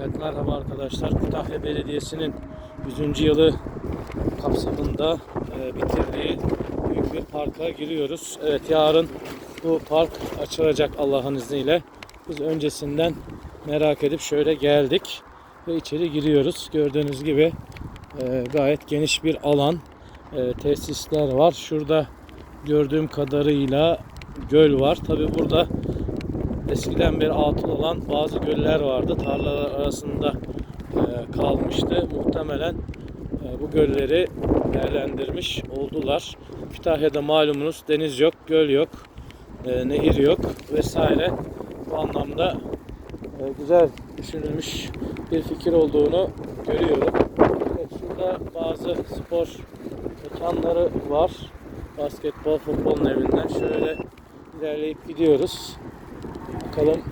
Evet merhaba arkadaşlar. Kütahya Belediyesi'nin 100. yılı kapsamında e, bitirdiği büyük bir parka giriyoruz. Evet yarın bu park açılacak Allah'ın izniyle. Biz öncesinden merak edip şöyle geldik ve içeri giriyoruz. Gördüğünüz gibi e, gayet geniş bir alan. E, tesisler var. Şurada gördüğüm kadarıyla göl var. Tabi burada eskiden beri atıl olan bazı göller vardı. Tarlalar arasında e, kalmıştı. Muhtemelen e, bu gölleri değerlendirmiş oldular. Kütahya'da malumunuz deniz yok, göl yok, e, nehir yok vesaire. Bu anlamda güzel düşünülmüş bir fikir olduğunu görüyorum. Evet, şurada bazı spor mekanları var. Basketbol, futbolun evinden şöyle ilerleyip gidiyoruz. Bakalım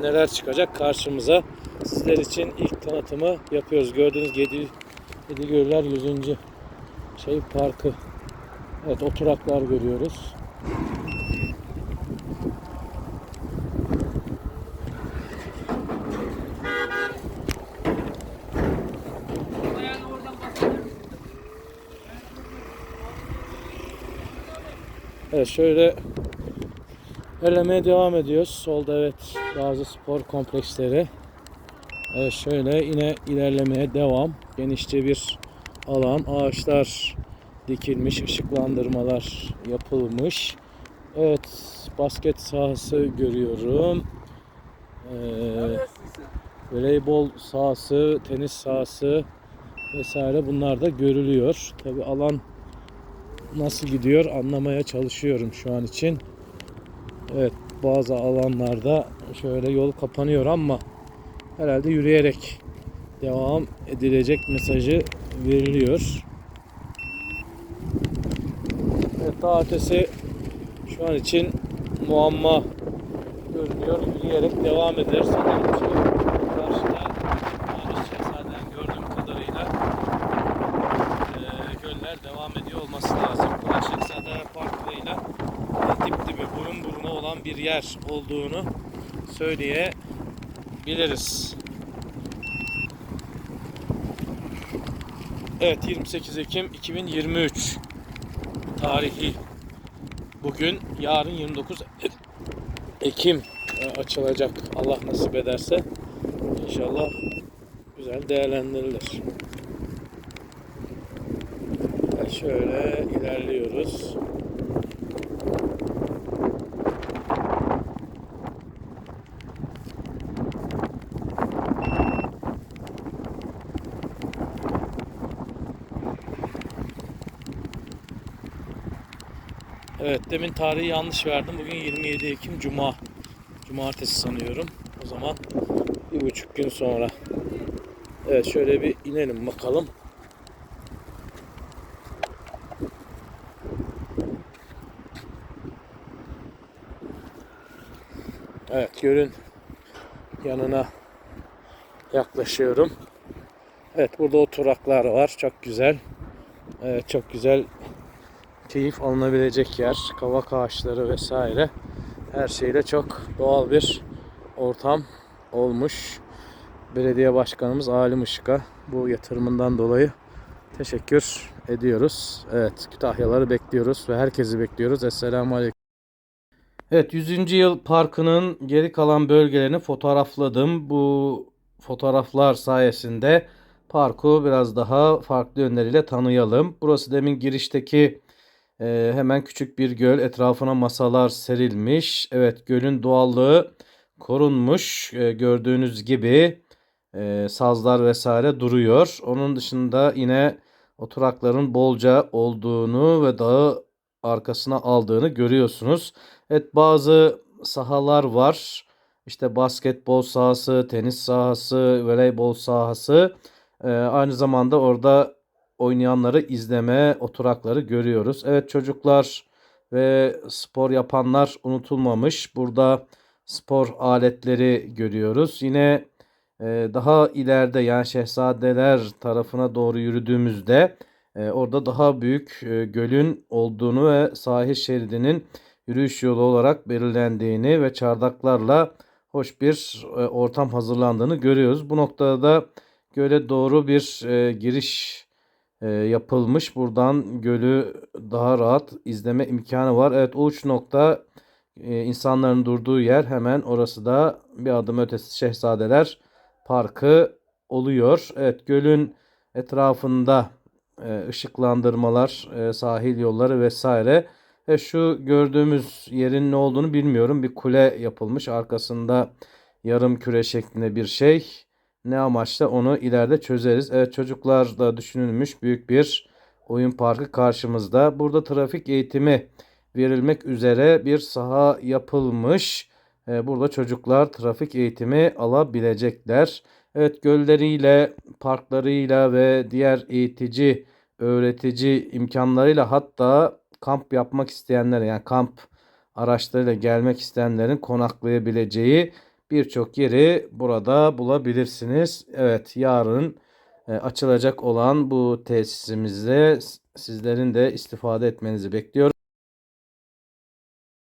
neler çıkacak karşımıza. Sizler için ilk tanıtımı yapıyoruz. Gördüğünüz Yedi, Yedi Göller 100. şey parkı. Evet oturaklar görüyoruz. Evet şöyle ilerlemeye devam ediyoruz. Solda evet bazı spor kompleksleri. Evet şöyle yine ilerlemeye devam. Genişçe bir alan. Ağaçlar dikilmiş, ışıklandırmalar yapılmış. Evet basket sahası görüyorum. Ee, voleybol sahası, tenis sahası vesaire bunlar da görülüyor. Tabi alan nasıl gidiyor anlamaya çalışıyorum şu an için. Evet bazı alanlarda şöyle yol kapanıyor ama herhalde yürüyerek devam edilecek mesajı veriliyor. Evet daha ötesi şu an için muamma görünüyor. Yürüyerek devam eder yer olduğunu söyleyebiliriz. Evet 28 Ekim 2023 tarihi bugün yarın 29 Ekim e, açılacak Allah nasip ederse inşallah güzel değerlendirilir. Şöyle ilerliyoruz. Evet demin tarihi yanlış verdim. Bugün 27 Ekim Cuma. Cumartesi sanıyorum. O zaman bir buçuk gün sonra. Evet şöyle bir inelim bakalım. Evet gölün yanına yaklaşıyorum. Evet burada oturaklar var. Çok güzel. Evet çok güzel keyif alınabilecek yer. Kavak ağaçları vesaire. Her şeyle çok doğal bir ortam olmuş. Belediye Başkanımız Alim Işık'a bu yatırımından dolayı teşekkür ediyoruz. Evet Kütahyaları bekliyoruz ve herkesi bekliyoruz. Esselamu Aleyküm. Evet 100. yıl parkının geri kalan bölgelerini fotoğrafladım. Bu fotoğraflar sayesinde parku biraz daha farklı yönleriyle tanıyalım. Burası demin girişteki e, hemen küçük bir göl. Etrafına masalar serilmiş. Evet gölün doğallığı korunmuş. E, gördüğünüz gibi e, sazlar vesaire duruyor. Onun dışında yine oturakların bolca olduğunu ve dağı arkasına aldığını görüyorsunuz. Evet bazı sahalar var. İşte basketbol sahası, tenis sahası, voleybol sahası. Ee, aynı zamanda orada oynayanları izleme oturakları görüyoruz. Evet çocuklar ve spor yapanlar unutulmamış. Burada spor aletleri görüyoruz. Yine e, daha ileride yani Şehzadeler tarafına doğru yürüdüğümüzde e, orada daha büyük e, gölün olduğunu ve sahil şeridinin yürüyüş yolu olarak belirlendiğini ve çardaklarla hoş bir e, ortam hazırlandığını görüyoruz. Bu noktada da göle doğru bir e, giriş yapılmış. Buradan gölü daha rahat izleme imkanı var. Evet uç nokta e, insanların durduğu yer hemen orası da bir adım ötesi Şehzadeler Parkı oluyor. Evet gölün etrafında e, ışıklandırmalar, e, sahil yolları vesaire. Ve şu gördüğümüz yerin ne olduğunu bilmiyorum. Bir kule yapılmış. Arkasında yarım küre şeklinde bir şey. Ne amaçla onu ileride çözeriz. Evet çocuklar da düşünülmüş büyük bir oyun parkı karşımızda. Burada trafik eğitimi verilmek üzere bir saha yapılmış. Ee, Burada çocuklar trafik eğitimi alabilecekler. Evet gölleriyle, parklarıyla ve diğer eğitici, öğretici imkanlarıyla hatta kamp yapmak isteyenler yani kamp araçlarıyla gelmek isteyenlerin konaklayabileceği birçok yeri burada bulabilirsiniz. Evet yarın e, açılacak olan bu tesisimizde sizlerin de istifade etmenizi bekliyorum.